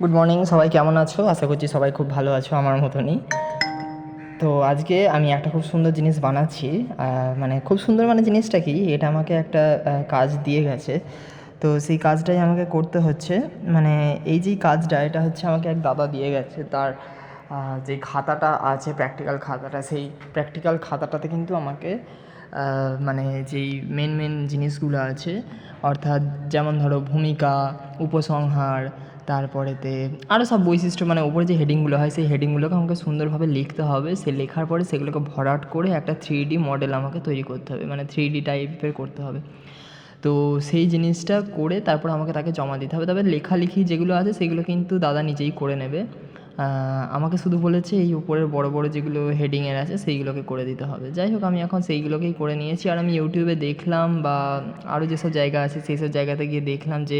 Good morning সবাই কেমন আছো? আশা করছি সবাই খুব ভালো আছো আমার মতনই। তো আজকে আমি একটা খুব সুন্দর জিনিস বানাচ্ছি। মানে খুব সুন্দর মানে জিনিসটা কি? এটা আমাকে একটা কাজ দিয়ে গেছে। তো সেই কাজটাই আমাকে করতে হচ্ছে। মানে এই যে কাজটা, এটা হচ্ছে আমাকে এক দাদা দিয়ে গেছে। তার যে খাতাটা আছে প্র্যাকটিক্যাল খাতাটা, সেই প্র্যাকটিক্যাল খাতাটাতে কিন্তু আমাকে মানে যেই মেন মেন জিনিসগুলো আছে, অর্থাৎ যেমন ধরো ভূমিকা, উপসংহার, তারপরেতে আরও সব বৈশিষ্ট্য মানে উপরে যে হেডিংগুলো হয়, সেই হেডিংগুলোকে আমাকে সুন্দরভাবে লিখতে হবে। সে লেখার পরে সেগুলোকে ভরাট করে একটা থ্রি ডি মডেল আমাকে তৈরি করতে হবে মানে থ্রি ডি টাইপের করতে হবে। তো সেই জিনিসটা করে তারপর আমাকে তাকে জমা দিতে হবে। তবে লেখালেখি যেগুলো আছে, সেগুলো কিন্তু দাদা নিজেই করে নেবে। আমাকে শুধু বলেছে এই উপরের বড় বড় যেগুলো হেডিংয়ের আছে সেইগুলোকে করে দিতে হবে। যাই হোক, আমি এখন সেইগুলোকেই করে নিয়েছি। আর আমি ইউটিউবে দেখলাম বা আরও যেসব জায়গা আছে সেই সব জায়গাতে গিয়ে দেখলাম যে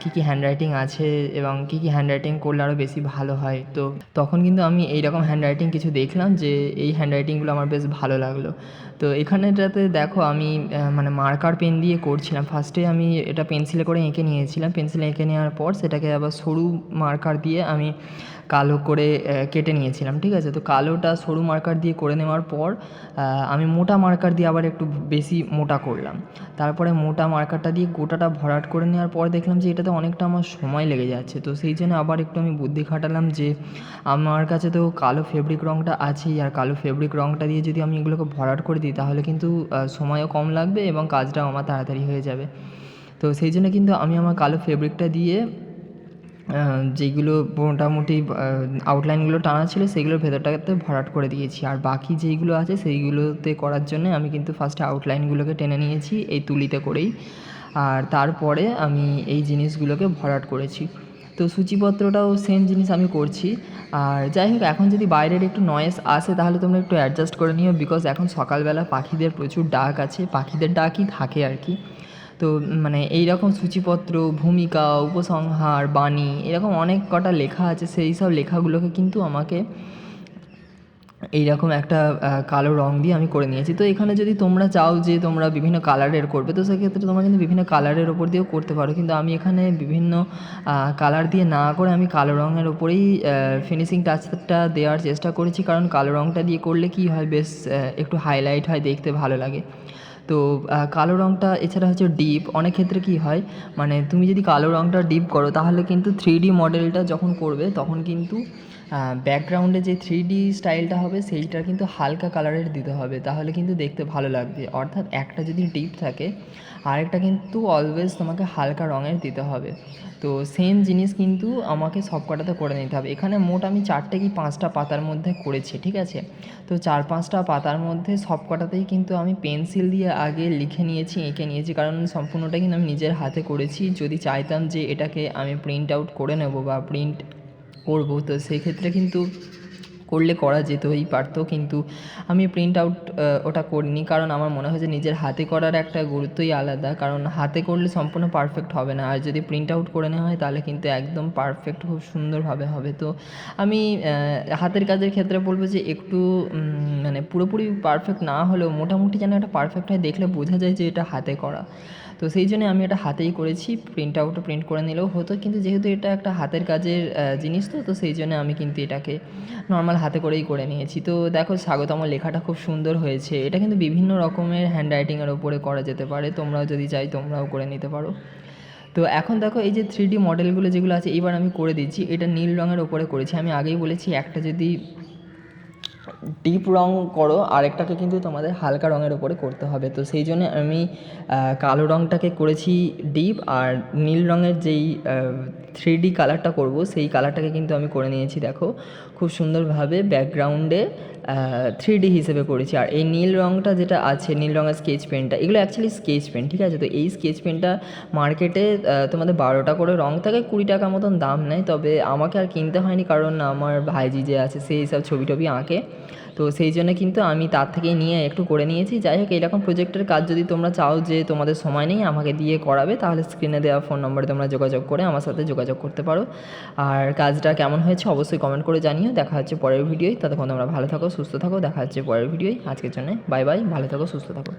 কী কী হ্যান্ডরাইটিং আছে এবং কী কী হ্যান্ডরাইটিং করলে আরও বেশি ভালো হয়। তো তখন কিন্তু আমি এইরকম হ্যান্ডরাইটিং কিছু দেখলাম যে, এই হ্যান্ডরাইটিংগুলো আমার বেশ ভালো লাগল। তো এখানেটাতে দেখো, আমি মানে মার্কার পেন দিয়ে করছিলাম। ফার্স্টে আমি এটা পেন্সিলে করে এঁকে নিয়েছিলাম। পেন্সিলে এঁকে নেওয়ার পর সেটাকে আবার সরু মার্কার দিয়ে আমি কালো করে কেটে নিয়েছিলাম, ঠিক আছে? তো কালোটা সরু মার্কার দিয়ে করে নেওয়ার পর আমি মোটা মার্কার দিয়ে আবার একটু বেশি মোটা করলাম। তারপরে মোটা মার্কারটা দিয়ে গোটাটা ভরাট করে নেওয়ার পর দেখলাম যে এটাতে অনেকটা আমার সময় লেগে যাচ্ছে। তো সেই জন্য আবার একটু আমি বুদ্ধি খাটালাম যে, আমার কাছে তো কালো ফেব্রিক রঙটা আছেই, আর কালো ফেব্রিক রঙটা দিয়ে যদি আমি এগুলোকে ভরাট করে দিই, তাহলে কিন্তু সময়ও কম লাগবে এবং কাজটাও আমার তাড়াতাড়ি হয়ে যাবে। তো সেই জন্য কিন্তু আমি আমার কালো ফেব্রিকটা দিয়ে আহ, যেইগুলো মোটামুটি আউটলাইনগুলো টানা ছিল সেগুলোর ভেতরটাতে ভরাট করে দিয়েছি। আর বাকি যেইগুলো আছে সেইগুলোতে করার জন্য আমি কিন্তু ফার্স্টে আউটলাইনগুলোকে টেনে নিয়েছি এই তুলিতে করেই। আর তারপরে আমি এই জিনিসগুলোকে ভরাট করেছি। তো সূচিপত্রটাও সেম জিনিস আমি করছি। আর যাই হোক এখন যদি বাইরের একটু নয়েস আসে তাহলে তোমরা একটু অ্যাডজাস্ট করে নিও বিকজ এখন সকালবেলা পাখিদের প্রচুর ডাক আছে। পাখিদের ডাকই থাকে আর কি। তো মানে এই রকম সূচিপত্র, ভূমিকা, উপসংহার, বাণী এরকম অনেক কটা লেখা আছে, সেই সব লেখাগুলোকে কিন্তু আমাকে এইরকম একটা কালো রং দিয়ে আমি করে নিয়েছি। তো এখানে যদি তোমরা চাও যে তোমরা বিভিন্ন কালারের করবে, তো সেক্ষেত্রে তোমরা কিন্তু বিভিন্ন কালারের ওপর দিয়েও করতে পারো। কিন্তু আমি এখানে বিভিন্ন কালার দিয়ে না করে আমি কালো রঙের ওপরেই ফিনিশিং টাচটা দেওয়ার চেষ্টা করেছি। কারণ কালো রঙটা দিয়ে করলে কি হয়, বেশ একটু হাইলাইট হয়, দেখতে ভালো লাগে। তো কালো রঙটা এছাড়া হচ্ছে ডিপ। অনেক ক্ষেত্রে কি হয় মানে তুমি যদি কালো রঙটা ডিপ করো, তাহলে কিন্তু থ্রি ডি মডেলটা যখন করবে, তখন কিন্তু ব্যাকগ্রাউন্ডে যে থ্রি ডি স্টাইলটা হবে সেইটা কিন্তু হালকা কালারের দিতে হবে, তাহলে কিন্তু দেখতে ভালো লাগবে। অর্থাৎ একটা যদি ডিপ থাকে, আরেকটা কিন্তু অলওয়েজ তোমাকে হালকা রঙের দিতে হবে। তো সেম জিনিস কিন্তু আমাকে সব কটাতে করে নিতে হবে। এখানে মোট আমি চারটে কি পাঁচটা পাতার মধ্যে করেছি, ঠিক আছে? তো চার পাঁচটা পাতার মধ্যে সব কটাতেই কিন্তু আমি পেন্সিল দিয়ে আগে লিখে নিয়েছি, এঁকে নিয়েছি, কারণ সম্পূর্ণটা কিন্তু আমি নিজের হাতে করেছি। যদি চাইতাম যে এটাকে আমি প্রিন্ট আউট করে নেব বা প্রিন্ট করব তো সেই ক্ষেত্রে কিন্তু করলে করা যেতই পারতো। কিন্তু আমি প্রিন্ট আউট ওটা করিনি। কারণ আমার মনে হয় যে নিজের হাতে করার একটা গুরুত্বই আলাদা। কারণ হাতে করলে সম্পূর্ণ পারফেক্ট হবে না। আর যদি প্রিন্ট আউট করে নেওয়া হয়, তাহলে কিন্তু একদম পারফেক্ট খুব সুন্দরভাবে হবে। তো আমি হাতের কাজের ক্ষেত্রে বলব যে একটু মানে পুরোপুরি পারফেক্ট না হলেও মোটামুটি যেন একটা পারফেক্ট হয়, দেখলে বোঝা যায় যে এটা হাতে করা। তো সেই জন্য আমি এটা হাতেই করেছি প্রিন্ট আউটও প্রিন্ট করে নিলেও হতো। কিন্তু যেহেতু এটা একটা হাতের কাজের জিনিস তো তো সেই জন্য আমি কিন্তু এটাকে নর্মাল হাতে করেই করে নিয়েছি। তো দেখো স্বাগতম, লেখাটা খুব সুন্দর হয়েছে। এটা কিন্তু বিভিন্ন রকমের হ্যান্ড রাইটিংয়ের ওপরে করা যেতে পারে। তোমরাও যদি চাই, তোমরাও করে নিতে পারো। তো এখন দেখো এই যে থ্রি ডি মডেলগুলো যেগুলো আছে, এইবার আমি করে দিচ্ছি। এটা নীল রঙের ওপরে করেছি। আমি আগেই বলেছি, একটা যদি ডিপ রং করো, আরেকটাকে কিন্তু তোমাদের হালকা রঙের ওপরে করতে হবে। তো সেই জন্য আমি কালো রঙটাকে করেছি ডিপ আর নীল রঙের যেই থ্রি ডি কালারটা করব, সেই কালারটাকে কিন্তু আমি করে নিয়েছি, দেখো। খুব সুন্দরভাবে ব্যাকগ্রাউন্ডে থ্রি ডি হিসেবে করেছি। আর এই নীল রঙটা যেটা আছে, নীল রঙের স্কেচ পেনটা এগুলো অ্যাকচুয়ালি স্কেচ পেন ঠিক আছে? তো এই স্কেচ পেনটা মার্কেটে তোমাদের বারোটা করে রঙ থাকে, কুড়ি টাকা মতন দাম নেয়, তবে আমাকে আর কিনতে হয়নি, কারণ আমার ভাইজি যে আছে সেই সব ছবি টবি আঁকে। তো সেই জন্য কিন্তু আমি তার থেকেই নিয়ে একটু করে নিয়েছি। যাই হোক এরকম প্রজেক্টের কাজ যদি তোমরা চাও যে তোমাদের সময় নেই, আমাকে দিয়ে করাবে, তাহলে স্ক্রিনে দেওয়া ফোন নম্বরে তোমরা যোগাযোগ করে আমার সাথে যোগাযোগ করতে পারো। আর কাজটা কেমন হয়েছে অবশ্যই কমেন্ট করে জানিও। দেখা হচ্ছে পরের ভিডিওয় ততক্ষণ তোমরা ভালো থাকো, সুস্থ থাকো। দেখা হচ্ছে পরের ভিডিওয় আজকের জন্য বাই বাই ভালো থাকো, সুস্থ থাকো।